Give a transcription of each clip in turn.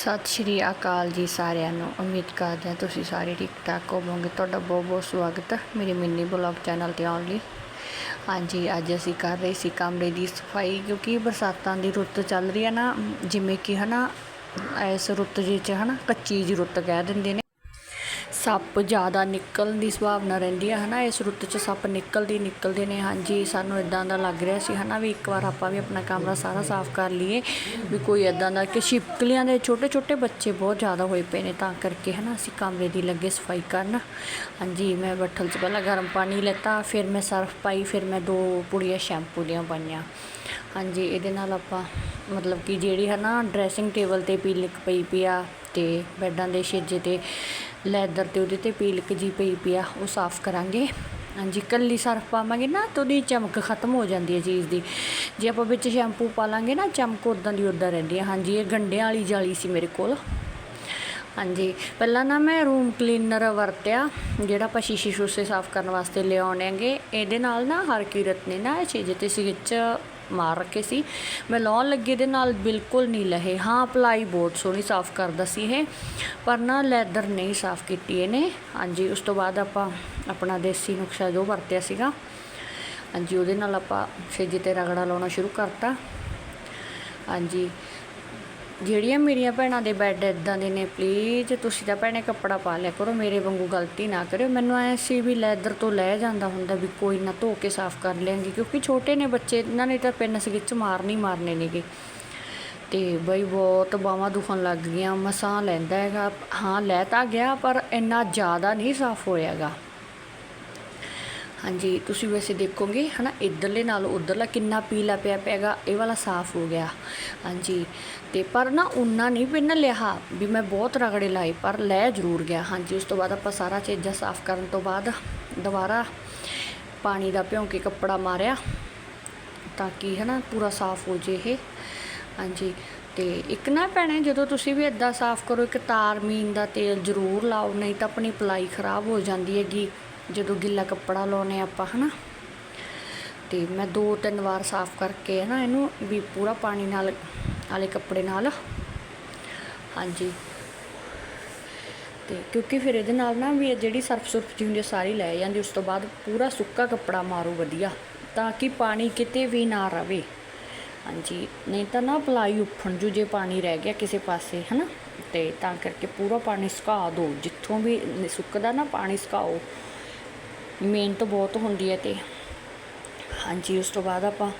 ਸਤਿ ਸ਼੍ਰੀ ਅਕਾਲ ਜੀ ਸਾਰਿਆਂ ਨੂੰ। ਉਮੀਦ ਕਰਦੇ ਹਾਂ ਤੁਸੀਂ ਸਾਰੇ ਠੀਕ ਠਾਕ ਹੋਵੋਗੇ। ਤੁਹਾਡਾ ਬਹੁਤ ਬਹੁਤ ਸਵਾਗਤ ਹੈ ਮੇਰੇ ਮਿੰਨੀ ਬਲੌਗ ਚੈਨਲ ਤੇ ਆਉਣ ਲਈ। ਹਾਂਜੀ, ਅੱਜ ਅਸੀਂ ਕਰ ਰਹੇ ਸੀ ਕਮਰੇ ਦੀ ਸਫ਼ਾਈ ਕਿਉਂਕਿ ਬਰਸਾਤਾਂ ਦੀ ਰੁੱਤ ਚੱਲ ਰਹੀ ਹੈ ਨਾ, ਜਿਵੇਂ ਕਿ ਹਨਾ, ਇਸ ਰੁੱਤ ਵਿੱਚ ਹਨਾ, ਕੱਚੀ ਜੀ ਰੁੱਤ ਕਹਿ ਦਿੰਦੇ ਨੇ। ਸੱਪ ਜ਼ਿਆਦਾ ਨਿਕਲਣ ਦੀ ਸੰਭਾਵਨਾ ਰਹਿੰਦੀ ਹੈ ਹਨਾ? ਇਸ ਰੁੱਤ 'ਚ ਸੱਪ ਨਿਕਲਦੀ ਨਿਕਲਦੇ ਨੇ। ਹਾਂਜੀ, ਸਾਨੂੰ ਇਦਾਂ ਦਾ ਲੱਗ ਰਿਹਾ ਸੀ, ਹਨਾ? ਵੀ ਇੱਕ ਵਾਰ ਆਪਾਂ ਵੀ ਆਪਣਾ ਕਮਰਾ ਸਾਰਾ ਸਾਫ਼ ਕਰ ਲਈਏ, ਵੀ ਕੋਈ ਇਦਾਂ ਦਾ ਕਿ ਛਿਪਕਲੀਆਂ ਦੇ ਛੋਟੇ ਛੋਟੇ ਬੱਚੇ ਬਹੁਤ ਜ਼ਿਆਦਾ ਹੋਏ ਪਏ ਨੇ, ਤਾਂ ਕਰਕੇ, ਹਨਾ? ਅਸੀਂ ਕਮਰੇ ਦੀ ਲੱਗੇ ਸਫ਼ਾਈ ਕਰਨ। ਹਾਂਜੀ, ਮੈਂ ਬੱਠਲ 'ਚ ਪਹਿਲਾਂ ਗਰਮ ਪਾਣੀ ਲੈਤਾ, ਫਿਰ ਮੈਂ ਸਰਫ ਪਾਈ, ਫਿਰ ਮੈਂ ਦੋ ਪੁੜੀਆਂ ਸ਼ੈਂਪੂ ਦੀਆਂ ਪਾਈਆਂ। ਹਾਂਜੀ, ਇਹਦੇ ਨਾਲ ਆਪਾਂ ਮਤਲਬ ਕਿ ਜਿਹੜੀ ਹੈ ਨਾ ਡਰੈਸਿੰਗ ਟੇਬਲ ਤੇ ਪੀਲਿਕ ਪਈ ਪਈ ਆ ਤੇ ਬੈੱਡਾਂ ਦੇ ਛੇਜੇ ਤੇ ਲੈਦਰ ਤੇ ਉਹਦੇ ਤੇ ਪੀਲਕ ਜੀ ਪਈ ਪਈ ਆ, ਉਹ ਸਾਫ਼ ਕਰਾਂਗੇ। ਹਾਂਜੀ, ਕੱਲੀ ਸਰਫ ਪਾਵਾਂਗੇ ਨਾ ਤਾਂ ਉਹਦੀ ਚਮਕ ਖਤਮ ਹੋ ਜਾਂਦੀ ਹੈ ਚੀਜ਼ ਦੀ। ਜੇ ਆਪਾਂ ਵਿੱਚ ਸ਼ੈਂਪੂ ਪਾ ਲਾਂਗੇ ਨਾ, ਚਮਕ ਉਦਾਂ ਦੀ ਉਦਾਂ ਰਹਿੰਦੀ ਹੈ। ਹਾਂਜੀ, ਇਹ ਗੰਡਿਆਂ ਵਾਲੀ ਜਾਲੀ ਸੀ ਮੇਰੇ ਕੋਲ। ਹਾਂਜੀ, ਪਹਿਲਾਂ ਨਾ ਮੈਂ ਰੂਮ ਕਲੀਨਰ ਵਰਤਿਆ, ਜਿਹੜਾ ਆਪਾਂ ਸ਼ੀਸ਼ੇ ਸ਼ੂਸ਼ੇ ਸਾਫ਼ ਕਰਨ ਵਾਸਤੇ ਲਿਆਉਣੇ ਆਂਗੇ ਇਹਦੇ ਨਾਲ ਨਾ ਹਰ ਕੀਰਤ ਨੇ ਨਾ ਇਹ ਛੇਜੇ ਤੇ ਸਵਿਚ ਮਾਰ ਰੱਖੇ ਸੀ। ਮੈਂ ਲਾਉਣ ਲੱਗੇ ਦੇ ਨਾਲ ਬਿਲਕੁਲ ਨਹੀਂ ਲਹੇ। ਹਾਂ ਅਪਲਾਈ ਬਹੁਤ ਸੋਹਣੀ ਸਾਫ਼ ਕਰਦਾ ਸੀ ਇਹ, ਪਰ ਨਾ ਲੈਦਰ ਨਹੀਂ ਸਾਫ਼ ਕੀਤੀ ਇਹਨੇ। ਹਾਂਜੀ, ਉਸ ਤੋਂ ਬਾਅਦ ਆਪਾਂ ਆਪਣਾ ਦੇਸੀ ਨੁਕਸਾ ਜੋ ਵਰਤਿਆ ਸੀਗਾ, ਹਾਂਜੀ, ਉਹਦੇ ਨਾਲ ਆਪਾਂ ਛੇਜੇ ਤੇ ਰਗੜਾ ਲਾਉਣਾ ਸ਼ੁਰੂ ਕਰਤਾ। ਹਾਂਜੀ ਜਿਹੜੀਆਂ ਮੇਰੀਆਂ ਭੈਣਾਂ ਦੇ ਬੈੱਡ ਇਦਾਂ ਦੇ ਨੇ ਪਲੀਜ਼ ਤੁਸੀਂ ਤਾਂ ਭੈਣੇ ਕੱਪੜਾ ਪਾ ਲਿਆ ਕਰੋ, ਮੇਰੇ ਵਾਂਗੂ ਗਲਤੀ ਨਾ ਕਰਿਓ। ਮੈਨੂੰ ਐ ਸੀ ਵੀ ਲੈਦਰ ਤੋਂ ਲੈ ਜਾਂਦਾ ਹੁੰਦਾ ਵੀ ਕੋਈ ਨਾ ਧੋ ਕੇ ਸਾਫ਼ ਕਰ ਲਿਆਂਗੀ, ਕਿਉਂਕਿ ਛੋਟੇ ਨੇ ਬੱਚੇ, ਇਹਨਾਂ ਨੇ ਤਾਂ ਪਿੰਨ ਸਵਿਚ ਮਾਰਨੀ ਮਾਰਨੇ ਨੇਗੇ। ਤੇ ਬਈ ਬਹੁਤ ਬਾਹਾਂ ਦੁਖਣ ਲੱਗ ਗਈਆਂ, ਮਸਾਂ ਲੈਂਦਾ ਹੈਗਾ। ਹਾਂ, ਲੈ ਤਾਂ ਗਿਆ, ਪਰ ਇੰਨਾ ਜ਼ਿਆਦਾ ਨਹੀਂ ਸਾਫ਼ ਹੋਇਆਗਾ। ਹਾਂਜੀ, ਤੁਸੀਂ ਵੈਸੇ ਦੇਖੋਗੇ, ਹਨਾ, ਇਧਰਲੇ ਨਾਲ ਉਧਰਲਾ ਕਿੰਨਾ ਪੀਲਾ ਪਿਆ ਪਿਆਗਾ, ਇਹ ਵਾਲਾ ਸਾਫ਼ ਹੋ ਗਿਆ। ਹਾਂਜੀ, ਤੇ ਪਰ ਨਾ ਉਨਾ ਨਹੀਂ ਪਿੰਨ ਲਿਆ, ਵੀ ਮੈਂ ਬਹੁਤ ਰਗੜੇ ਲਾਏ, ਪਰ ਲੈ ਜ਼ਰੂਰ ਗਿਆ। ਹਾਂਜੀ, ਉਸ ਤੋਂ ਬਾਅਦ ਆਪਾਂ ਸਾਰਾ ਚੀਜ਼ਾਂ ਸਾਫ਼ ਕਰਨ ਤੋਂ ਬਾਅਦ ਦੁਬਾਰਾ ਪਾਣੀ ਦਾ ਭਿਉਂ ਕੇ ਕੱਪੜਾ ਮਾਰਿਆ, ਤਾਂ ਕਿ, ਹਨਾ, ਪੂਰਾ ਸਾਫ਼ ਹੋ ਜੇ ਇਹ। ਹਾਂਜੀ, ਤੇ ਇੱਕ ਨਾ ਭੈਣੇ, ਜਦੋਂ ਤੁਸੀਂ ਵੀ ਇਦਾਂ ਸਾਫ਼ ਕਰੋ, ਇੱਕ ਤਾਰਮੀਨ ਦਾ ਤੇਲ ਜ਼ਰੂਰ ਲਾਓ, ਨਹੀਂ ਤਾਂ ਆਪਣੀ ਪਲਾਈ ਖਰਾਬ ਹੋ ਜਾਂਦੀ ਹੈਗੀ। ਜਦੋਂ ਗਿੱਲਾ ਕੱਪੜਾ ਲਾਉਨੇ ਆਪਾਂ, ਹਨਾ? ਤੇ ਮੈਂ ਦੋ ਤਿੰਨ ਵਾਰ ਸਾਫ਼ ਕਰਕੇ, ਹਨਾ, ਇਹਨੂੰ ਵੀ ਪੂਰਾ ਪਾਣੀ ਨਾਲ, ਵਾਲੇ ਕੱਪੜੇ ਨਾਲ। ਹਾਂਜੀ। ਤੇ ਕਿਉਂਕਿ ਫਿਰ ਇਹਦੇ ਨਾਲ ਨਾ ਵੀ ਜਿਹੜੀ ਸਰਫ ਸੁਰਫ ਜੀ ਹੁੰਦੀ ਹੈ ਸਾਰੀ ਲੈ ਜਾਂਦੀ, ਉਸ ਤੋਂ ਬਾਅਦ ਪੂਰਾ ਸੁੱਕਾ ਕੱਪੜਾ ਮਾਰੋ ਵਧੀਆ, ਤਾਂ ਕਿ ਪਾਣੀ ਕਿਤੇ ਵੀ ਨਾ ਰਵੇ। ਹਾਂਜੀ। ਨਹੀਂ ਤਾਂ ਨਾ ਪਲਾਈ ਉੱਫਣ ਜੂ ਜੇ ਪਾਣੀ ਰਹਿ ਗਿਆ ਕਿਸੇ ਪਾਸੇ, ਹਨਾ? ਤੇ ਤਾਂ ਕਰਕੇ ਪੂਰਾ ਪਾਣੀ ਸੁਕਾ ਦਿਓ ਜਿੱਥੋਂ ਵੀ ਸੁੱਕਦਾ ਨਾ ਪਾਣੀ ਸੁਕਾਓ। ਮਿਹਨਤ ਬਹੁਤ ਹੁੰਦੀ ਹੈ ਤੇ ਹਾਂਜੀ, ਉਸ ਤੋਂ ਬਾਅਦ ਆਪਾਂ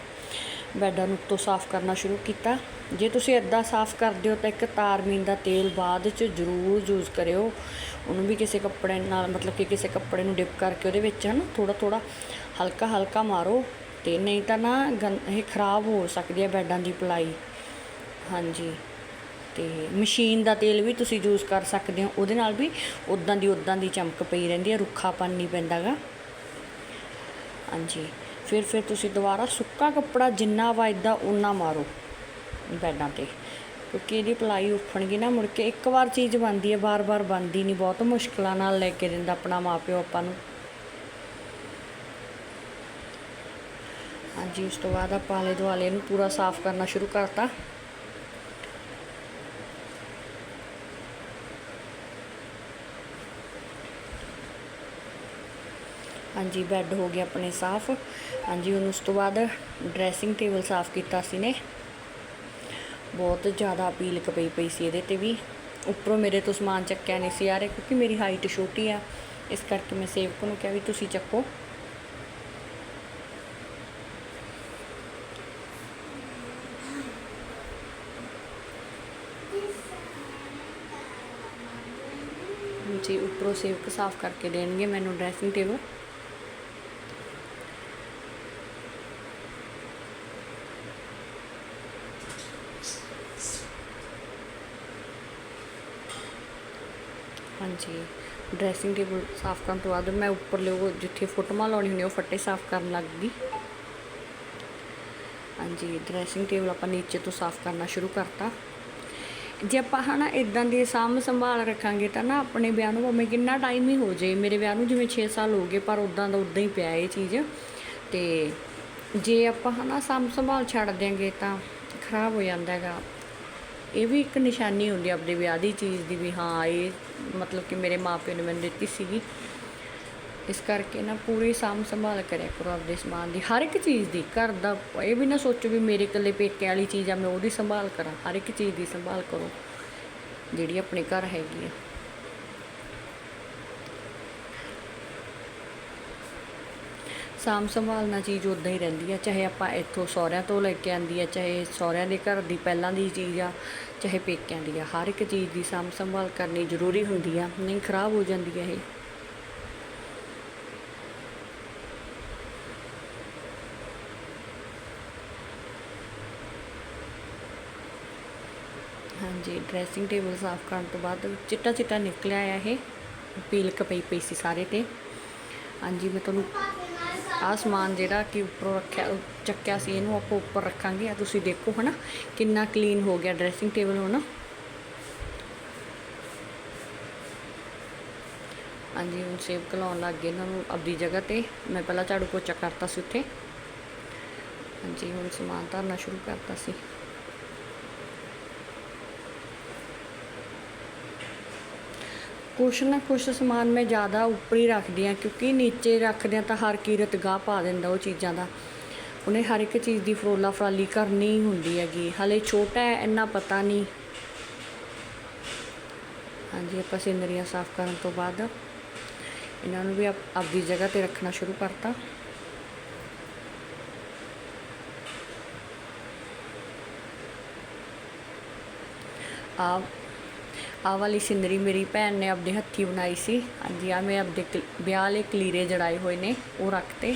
ਬੈਡਾਂ ਨੂੰ ਉੱਤੋਂ ਸਾਫ਼ ਕਰਨਾ ਸ਼ੁਰੂ ਕੀਤਾ। ਜੇ ਤੁਸੀਂ ਇਦਾਂ ਸਾਫ਼ ਕਰਦੇ ਹੋ ਤਾਂ ਇੱਕ ਤਾਰਮੀਨ ਦਾ ਤੇਲ ਬਾਅਦ ਚ ਜ਼ਰੂਰ ਯੂਜ਼ ਕਰਿਓ। ਉਹਨੂੰ ਵੀ ਕਿਸੇ ਕੱਪੜੇ ਨਾਲ, ਮਤਲਬ ਕਿ ਕਿਸੇ ਕੱਪੜੇ ਨੂੰ ਡਿਪ ਕਰਕੇ ਉਹਦੇ ਵਿੱਚ ਹਨ ਥੋੜਾ ਥੋੜਾ ਹਲਕਾ ਹਲਕਾ ਮਾਰੋ ਤੇ ਨਹੀਂ ਤਾਂ ਨਾ ਇਹ ਖਰਾਬ ਹੋ ਸਕਦੀ ਹੈ ਬੈਡਾਂ ਦੀ ਪਲਾਈ। ਹਾਂਜੀ। ਤੇ ਮਸ਼ੀਨ ਦਾ ਤੇਲ ਵੀ ਤੁਸੀਂ ਯੂਜ਼ ਕਰ ਸਕਦੇ ਹੋ। ਉਹਦੇ ਨਾਲ ਵੀ ਉਦਾਂ ਦੀ ਉਦਾਂ ਦੀ ਚਮਕ ਪਈ ਰਹਿੰਦੀ ਹੈ, ਰੁੱਖਾਪਨ ਨਹੀਂ ਪੈਂਦਾਗਾ ਹਾਂਜੀ। ਫਿਰ ਫਿਰ ਤੁਸੀਂ ਦੁਬਾਰਾ ਸੁੱਕਾ ਕੱਪੜਾ ਜਿੰਨਾ ਵੱਜਦਾ ਉਨਾ ਮਾਰੋ ਬੈਡਾਂ ਤੇ। ਕਿਉਂਕਿ ਇਹਦੀ ਪਲਾਈ ਉੱਫਣਗੀ ਨਾ ਮੁੜ ਕੇ। ਇੱਕ ਵਾਰ ਚੀਜ਼ ਬਣਦੀ ਹੈ, ਬਾਰ-ਬਾਰ ਬਣਦੀ ਨਹੀਂ। ਬਹੁਤ ਮੁਸ਼ਕਲਾਂ ਨਾਲ ਲੈ ਕੇ ਦਿੰਦਾ ਆਪਣਾ ਮਾਪਿਓ ਆਪਾਂ ਨੂੰ। ਹਾਂਜੀ, ਉਸ ਤੋਂ ਬਾਅਦ ਆਪਾਂ ਆਲੇ ਦੁਆਲੇ ਨੂੰ ਪੂਰਾ ਸਾਫ਼ ਕਰਨਾ ਸ਼ੁਰੂ ਕਰਤਾ। ਹਾਂਜੀ ਬੈੱਡ ਹੋ ਗਏ ਆਪਣੇ ਸਾਫ਼। ਹਾਂਜੀ, ਹੁਣ ਉਸ ਤੋਂ ਬਾਅਦ ਡਰੈਸਿੰਗ ਟੇਬਲ ਸਾਫ਼ ਕੀਤਾ ਸੀ ਨੇ। ਬਹੁਤ ਜ਼ਿਆਦਾ ਅਪੀਲਕ ਪਈ ਪਈ ਸੀ ਇਹਦੇ ਤੇ ਵੀ। ਉੱਪਰੋਂ ਮੇਰੇ ਤੋਂ ਸਮਾਨ ਚੱਕਿਆ ਨਹੀਂ ਸੀ ਯਾਰ ਕਿਉਂਕਿ ਮੇਰੀ ਹਾਈਟ ਛੋਟੀ ਆ। ਇਸ ਕਰਕੇ ਮੈਂ ਸੇਵਕ ਨੂੰ ਕਿਹਾ ਵੀ ਤੁਸੀਂ ਚੱਕੋ। ਜੀ ਉੱਪਰੋਂ ਸੇਵਕ ਸਾਫ਼ ਕਰਕੇ ਦੇਣਗੇ ਮੈਨੂੰ ਡਰੈਸਿੰਗ ਟੇਬਲ ਹਾਂਜੀ ਡਰੈਸਿੰਗ ਟੇਬਲ ਸਾਫ਼ ਕਰਨ ਤੋਂ ਬਾਅਦ ਮੈਂ ਉੱਪਰਲੇ ਉਹ ਜਿੱਥੇ ਫੋਟੋਆਂ ਲਾਉਣੀ ਹੁੰਦੀ ਉਹ ਫੱਟੇ ਸਾਫ਼ ਕਰਨ ਲੱਗ ਗਈ। ਹਾਂਜੀ ਡਰੈਸਿੰਗ ਟੇਬਲ ਆਪਾਂ ਨੀਚੇ ਤੋਂ ਸਾਫ਼ ਕਰਨਾ ਸ਼ੁਰੂ ਕਰਤਾ। ਜੇ ਆਪਾਂ ਹਨਾ ਇਦਾਂ ਦੀ ਸਾਂਭ ਸੰਭਾਲ ਰੱਖਾਂਗੇ ਤਾਂ ਨਾ ਆਪਣੇ ਵਿਆਹ ਨੂੰ ਭਾਵੇਂ ਕਿੰਨਾ ਟਾਈਮ ਹੀ ਹੋ ਜਾਏ ਮੇਰੇ ਵਿਆਹ ਨੂੰ ਜਿਵੇਂ 6 ਸਾਲ ਹੋ ਗਏ, ਪਰ ਉਦਾਂ ਦਾ ਉਦਾਂ ਹੀ ਪਿਆ ਇਹ ਚੀਜ਼। ਤੇ ਜੇ ਆਪਾਂ ਹਨਾ ਸਾਂਭ ਸੰਭਾਲ ਛੱਡ ਦਿਆਂਗੇ ਤਾਂ ਖਰਾਬ ਹੋ ਜਾਂਦਾ ਹੈਗਾ। ਇਹ ਵੀ ਇੱਕ ਨਿਸ਼ਾਨੀ ਹੁੰਦੀ ਆ ਆਪਣੇ ਵਿਆਹ ਦੀ ਚੀਜ਼ ਦੀ ਵੀ ਹਾਂ, ਇਹ ਮਤਲਬ ਕਿ ਮੇਰੇ ਮਾਪਿਆਂ ਨੇ ਮੈਨੂੰ ਦਿੱਤੀ ਸੀਗੀ। ਇਸ ਕਰਕੇ ਨਾ ਪੂਰੀ ਸਾਂਭ ਸੰਭਾਲ ਕਰਿਆ ਕਰੋ ਆਪਦੇ ਸਮਾਨ ਦੀ, ਹਰ ਇੱਕ ਚੀਜ਼ ਦੀ, ਘਰ ਦਾ ਇਹ ਵੀ ਨਾ ਸੋਚੋ ਵੀ ਮੇਰੇ ਇਕੱਲੇ ਪੇਕੇ ਵਾਲੀ ਚੀਜ਼ ਆ, ਮੈਂ ਉਹਦੀ ਸੰਭਾਲ ਕਰਾਂ, ਹਰ ਇੱਕ ਚੀਜ਼ ਦੀ ਸੰਭਾਲ ਕਰੋ, ਜਿਹੜੀ ਆਪਣੇ ਘਰ ਹੈਗੀ ਆ। ਸਾਂਭ ਸੰਭਾਲਣਾ ਚੀਜ਼ ਉਦਾਂ ਹੀ ਰਹਿੰਦੀ ਆ, ਚਾਹੇ ਆਪਾਂ ਇੱਥੋਂ ਸਹੁਰਿਆਂ ਤੋਂ ਲੈ ਕੇ ਆਂਦੀ ਆ, ਚਾਹੇ ਸਹੁਰਿਆਂ ਦੇ ਘਰ ਦੀ ਪਹਿਲਾਂ ਦੀ ਚੀਜ਼ ਆ, ਚਾਹੇ ਪੇਕਿਆਂ ਦੀ ਆ, ਹਰ ਇੱਕ ਚੀਜ਼ ਦੀ ਸਾਂਭ ਸੰਭਾਲ ਕਰਨੀ ਜ਼ਰੂਰੀ ਹੁੰਦੀ ਆ, ਨਹੀਂ ਖਰਾਬ ਹੋ ਜਾਂਦੀ ਆ ਇਹ। ਹਾਂਜੀ ਡਰੈਸਿੰਗ ਟੇਬਲ ਸਾਫ਼ ਕਰਨ ਤੋਂ ਬਾਅਦ ਚਿੱਟਾ ਚਿੱਟਾ ਨਿਕਲਿਆ ਆ ਇਹ, ਪੀਲਕ ਪਈ ਪਈ ਸੀ ਸਾਰੇ ਤੇ। ਹਾਂਜੀ, ਮੈਂ ਤੁਹਾਨੂੰ ਆਹ ਸਮਾਨ ਜਿਹੜਾ ਕਿ ਉੱਪਰੋਂ ਰੱਖਿਆ, ਚੱਕਿਆ ਸੀ, ਇਹਨੂੰ ਆਪਾਂ ਉੱਪਰ ਰੱਖਾਂਗੇ। ਆ ਤੁਸੀਂ ਦੇਖੋ ਹਨਾ, ਕਿੰਨਾ ਕਲੀਨ ਹੋ ਗਿਆ ਡਰੈਸਿੰਗ ਟੇਬਲ ਹੁਣ। ਹਾਂਜੀ, ਹੁਣ ਸੇਵ ਕਲਾਉਣ ਲੱਗ ਗਏ ਇਹਨਾਂ ਨੂੰ ਆਪਦੀ ਜਗ੍ਹਾ ਤੇ। ਮੈਂ ਪਹਿਲਾਂ ਝਾੜੂ ਪੋਚਾ ਕਰਤਾ ਸੀ ਉੱਥੇ। ਹਾਂਜੀ, ਹੁਣ ਸਮਾਨ ਧਰਨਾ ਸ਼ੁਰੂ ਕਰਤਾ ਸੀ। ਕੁਛ ਨਾ ਕੁਛ ਸਮਾਨ ਮੈਂ ਜ਼ਿਆਦਾ ਉੱਪਰ ਹੀ ਰੱਖਦੀ ਆ ਕਿਉਂਕਿ ਨੀਚੇ ਰੱਖਦੇ ਆ ਤਾਂ ਹਰ ਕੀਰਤ ਗਾਹ ਪਾ ਦਿੰਦਾ ਉਹ ਚੀਜ਼ਾਂ ਦਾ। ਉਹਨੇ ਹਰ ਇੱਕ ਚੀਜ਼ ਦੀ ਫਰੋਲਾ ਫਰਾਲੀ ਕਰਨੀ ਹੁੰਦੀ ਹੈਗੀ। ਹਲੇ ਛੋਟਾ ਹੈ, ਇੰਨਾ ਪਤਾ ਨਹੀਂ। ਹਾਂਜੀ, ਆਪਾਂ ਸਿਨਰੀਆਂ ਸਾਫ਼ ਕਰਨ ਤੋਂ ਬਾਅਦ ਇਹਨਾਂ ਨੂੰ ਵੀ ਆਪਦੀ ਜਗ੍ਹਾ ਤੇ ਰੱਖਣਾ ਸ਼ੁਰੂ ਕਰਤਾ। ਆ ਆਹ ਵਾਲੀ ਸਿਨਰੀ ਮੇਰੀ ਭੈਣ ਨੇ ਆਪਦੇ ਹੱਥੀ ਬਣਾਈ ਸੀ। ਹਾਂਜੀ ਆ ਮੈਂ ਆਪਦੇ ਕਲ- ਵਿਆਹ ਵਾਲੇ ਕਲੀਰੇ ਜੜਾਏ ਹੋਏ ਨੇ, ਉਹ ਰੱਖਤੇ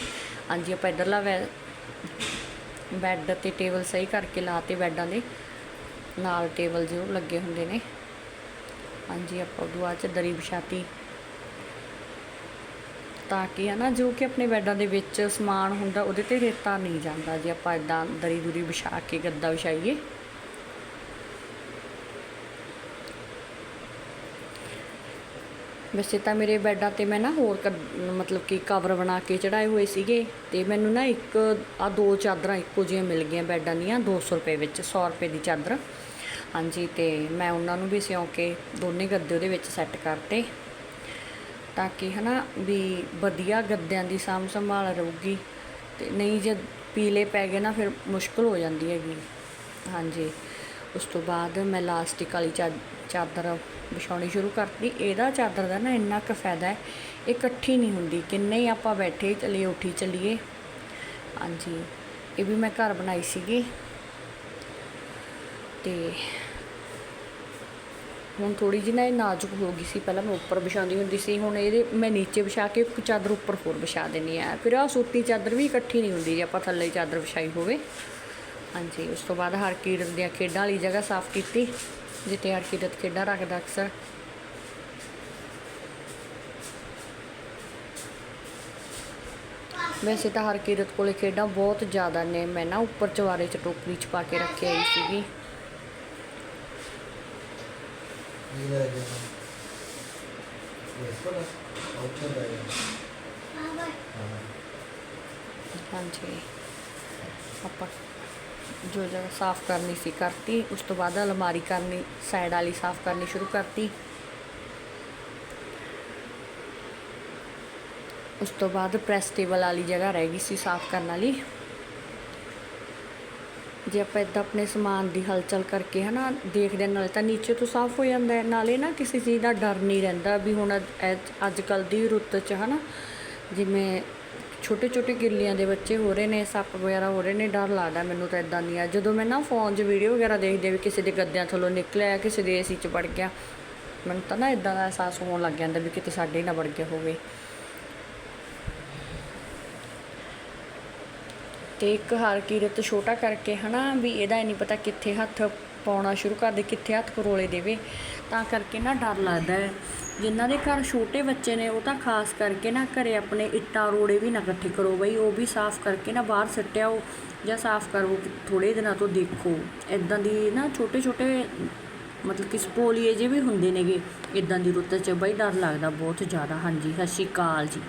ਹਾਂਜੀ, ਆਪਾਂ ਇੱਧਰਲਾ ਵੈ, ਬੈੱਡ ਤੇ ਟੇਬਲ ਸਹੀ ਕਰਕੇ ਲਾਤੇ ਬੈੱਡਾਂ ਦੇ ਨਾਲ ਟੇਬਲ ਜੋ ਲੱਗੇ ਹੁੰਦੇ ਨੇ। ਹਾਂਜੀ, ਆਪਾਂ ਉਦੋਂ ਬਾਅਦ ਚ ਦਰੀ ਵਿਛਾਤੀ। ਤਾਂ ਕਿ ਹੈ ਨਾ ਜੋ ਕਿ ਆਪਣੇ ਬੈੱਡਾਂ ਦੇ ਵਿੱਚ ਸਮਾਨ ਹੁੰਦਾ, ਉਹਦੇ ਤੇ ਰੇਤਾ ਨਹੀਂ ਜਾਂਦਾ। ਜੇ ਆਪਾਂ ਇਦਾਂ ਦਰੀ ਦੂਰੀ ਵਿਛਾ ਕੇ ਗੱਦਾ ਵਿਛਾਈਏ ਵੈਸੇ ਤਾਂ ਮੇਰੇ ਬੈੱਡਾਂ ਤੇ ਮੈਂ ਨਾ ਹੋਰ ਕ- ਮਤਲਬ ਕਿ ਕਵਰ ਬਣਾ ਕੇ ਚੜਾਏ ਹੋਏ ਸੀਗੇ ਤੇ ਮੈਨੂੰ ਨਾ ਇੱਕ ਆ ਦੋ ਚਾਦਰਾਂ ਇੱਕੋ ਜਿਹੀਆਂ ਮਿਲ ਗਈਆਂ ਬੈੱਡਾਂ ਦੀਆਂ 200 ਰੁਪਏ ਵਿੱਚ 100 ਰੁਪਏ ਦੀ ਚਾਦਰ। ਹਾਂਜੀ, ਤੇ ਮੈਂ ਉਹਨਾਂ ਨੂੰ ਵੀ ਸਿਉਂ ਕੇ ਦੋਨੇ ਗੱਦੇ ਉਹਦੇ ਵਿੱਚ ਸੈੱਟ ਕਰਤੇ ਤਾਂ ਕਿ ਹਨਾ ਵੀ ਵਧੀਆ ਗੱਦਿਆਂ ਦੀ ਸਾਂਭ ਸੰਭਾਲ ਰਹੂਗੀ ਤੇ ਨਹੀਂ ਜੇ ਪੀਲੇ ਪੈ ਗਏ ਨਾ ਫਿਰ ਮੁਸ਼ਕਲ ਹੋ ਜਾਂਦੀ ਹੈਗੀ। ਹਾਂਜੀ। ਉਸ ਤੋਂ ਬਾਅਦ ਮੈਂ ਲਾਸਟਿਕ ਵਾਲੀ ਚਾ- ਚਾਦਰ ਵਿਛਾਉਣੀ ਸ਼ੁਰੂ ਕਰਤੀ। ਇਹਦਾ ਚਾਦਰ ਦਾ ਨਾ ਇੰਨਾ ਕੁ ਫਾਇਦਾ ਹੈ, ਇਹ ਇਕੱਠੀ ਨਹੀਂ ਹੁੰਦੀ। ਕਿੰਨੇ ਹੀ ਆਪਾਂ ਬੈਠੇ ਚੱਲੀਏ ਉੱਠੀ ਚਲੀਏ। ਹਾਂਜੀ, ਇਹ ਵੀ ਮੈਂ ਘਰ ਬਣਾਈ ਸੀਗੀ। ਤੇ ਹੁਣ ਥੋੜੀ ਜਿਹੀ ਨਾ ਇਹ ਨਾਜ਼ੁਕ ਹੋ ਗਈ ਸੀ। ਪਹਿਲਾਂ ਮੈਂ ਉੱਪਰ ਵਿਛਾਉਂਦੀ ਹੁੰਦੀ ਸੀ, ਹੁਣ ਇਹਦੇ ਮੈਂ ਨੀਚੇ ਵਿਛਾ ਕੇ ਇੱਕ ਚਾਦਰ ਉੱਪਰ ਹੋਰ ਵਿਛਾ ਦਿੰਦੀ ਆ ਫਿਰ ਆਹ ਸੂਤੀ ਚਾਦਰ ਵੀ ਇਕੱਠੀ ਨਹੀਂ ਹੁੰਦੀ ਜੇ ਆਪਾਂ ਥੱਲੇ ਚਾਦਰ ਵਿਛਾਈ ਹੋਵੇ। ਹਾਂਜੀ ਉਸ ਤੋਂ ਬਾਅਦ ਹਰਕੀਰਤ ਦੀਆਂ ਖੇਡਾਂ ਵਾਲੀ ਜਗ੍ਹਾ ਸਾਫ਼ ਕੀਤੀ ਜਿੱਥੇ ਹਰਕੀਰਤ ਖੇਡਾਂ ਰੱਖਦਾ ਅਕਸਰ। ਵੈਸੇ ਤਾਂ ਹਰਕੀਰਤ ਕੋਲੇ ਖੇਡਾਂ ਬਹੁਤ ਜ਼ਿਆਦਾ ਨੇ ਮੈਂ ਨਾ ਉੱਪਰ ਚਵਾਰੇ ਚ ਟੋਕਰੀ ਚ ਪਾ ਕੇ ਰੱਖੀ ਆਈ ਸੀਗੀ। ਹਾਂਜੀ। ਆਪਾਂ ਜੋ ਜਗ੍ਹਾ ਸਾਫ਼ ਕਰਨੀ ਸੀ ਕਰਤੀ। ਉਸ ਤੋਂ ਬਾਅਦ ਅਲਮਾਰੀ ਕਰਨੀ ਸਾਈਡ ਵਾਲੀ ਸਾਫ਼ ਕਰਨੀ ਸ਼ੁਰੂ ਕਰਤੀ। ਉਸ ਤੋਂ ਬਾਅਦ ਪ੍ਰੈਸ ਟੇਬਲ ਵਾਲੀ ਜਗ੍ਹਾ ਰਹਿ ਗਈ ਸੀ ਸਾਫ਼ ਕਰਨ ਵਾਲੀ। ਜੇ ਆਪਾਂ ਇਦਾਂ ਆਪਣੇ ਸਮਾਨ ਦੀ ਹਲਚਲ ਕਰਕੇ ਹਨਾ ਦੇਖਦੇ ਹਾਂ, ਨਾਲੇ ਤਾਂ ਨੀਚੇ ਤੋਂ ਸਾਫ਼ ਹੋ ਜਾਂਦਾ ਹੈ। ਨਾਲੇ ਨਾ ਕਿਸੇ ਚੀਜ਼ ਦਾ ਡਰ ਨਹੀਂ ਰਹਿੰਦਾ ਵੀ ਹੁਣ ਅੱਜ ਕੱਲ ਦੀ ਰੁੱਤ 'ਚ ਹਨਾ ਜਿਵੇਂ ਛੋਟੇ ਛੋਟੇ ਗਿੱਲੀਆਂ ਦੇ ਬੱਚੇ ਹੋ ਰਹੇ ਨੇ, ਸੱਪ ਵਗੈਰਾ ਹੋ ਰਹੇ ਨੇ, ਡਰ ਲੱਗਦਾ ਮੈਨੂੰ ਤਾਂ ਇਦਾਂ ਦੀਆਂ ਜਦੋਂ ਮੈਂ ਨਾ ਫੋਨ 'ਚ ਵੀਡੀਓ ਵਗੈਰਾ ਦੇਖਦੇ ਵੀ ਕਿਸੇ ਦੇ ਗੱਦਿਆਂ ਥੱਲੋਂ ਨਿਕਲਿਆ, ਕਿਸੇ ਦੇ ਏਸੀ 'ਚ ਵੜ ਗਿਆ, ਮੈਨੂੰ ਤਾਂ ਨਾ ਇਦਾਂ ਦਾ ਅਹਿਸਾਸ ਹੋਣ ਲੱਗ ਜਾਂਦਾ ਵੀ ਕਿਤੇ ਸਾਡੇ ਨਾ ਵੜ ਗਿਆ ਹੋਵੇ। ਤੇ ਇੱਕ ਹਰ ਕੀਰਤ ਛੋਟਾ ਕਰਕੇ ਹਨਾ ਵੀ ਇਹਦਾ ਨਹੀਂ ਪਤਾ ਕਿੱਥੇ ਹੱਥ ਪਾਉਣਾ ਸ਼ੁਰੂ ਕਰ ਦੇ, ਕਿੱਥੇ ਹੱਥ ਕਰੋਲੇ ਦੇਵੇ। ਤਾਂ ਕਰਕੇ ਨਾ ਡਰ ਲੱਗਦਾ ਹੈ। ਜਿਨ੍ਹਾਂ ਦੇ ਘਰ ਛੋਟੇ ਬੱਚੇ ਨੇ, ਉਹ ਤਾਂ ਖਾਸ ਕਰਕੇ ਨਾ ਘਰੇ ਆਪਣੇ ਇੱਟਾਂ, ਰੋੜੇ ਵੀ ਨਾ ਇਕੱਠੇ ਕਰੋ ਬਈ, ਉਹ ਵੀ ਸਾਫ਼ ਕਰਕੇ ਨਾ ਬਾਹਰ ਸਿੱਟਿਆਓ ਜਾਂ ਸਾਫ਼ ਕਰੋ ਥੋੜੇ ਦਿਨਾਂ ਤੋਂ ਦੇਖੋ। ਇਦਾਂ ਦੀ ਨਾ ਛੋਟੇ ਛੋਟੇ ਮਤਲਬ ਕਿ ਸਪੋਲੀਏ ਜਿਹੇ ਵੀ ਹੁੰਦੇ ਨੇਗੇ ਇਦਾਂ ਦੀ ਰੁੱਤ 'ਚ ਬਈ ਡਰ ਲੱਗਦਾ ਬਹੁਤ ਜ਼ਿਆਦਾ। ਹਾਂਜੀ, ਸਤਿ ਸ਼੍ਰੀ ਅਕਾਲ ਜੀ।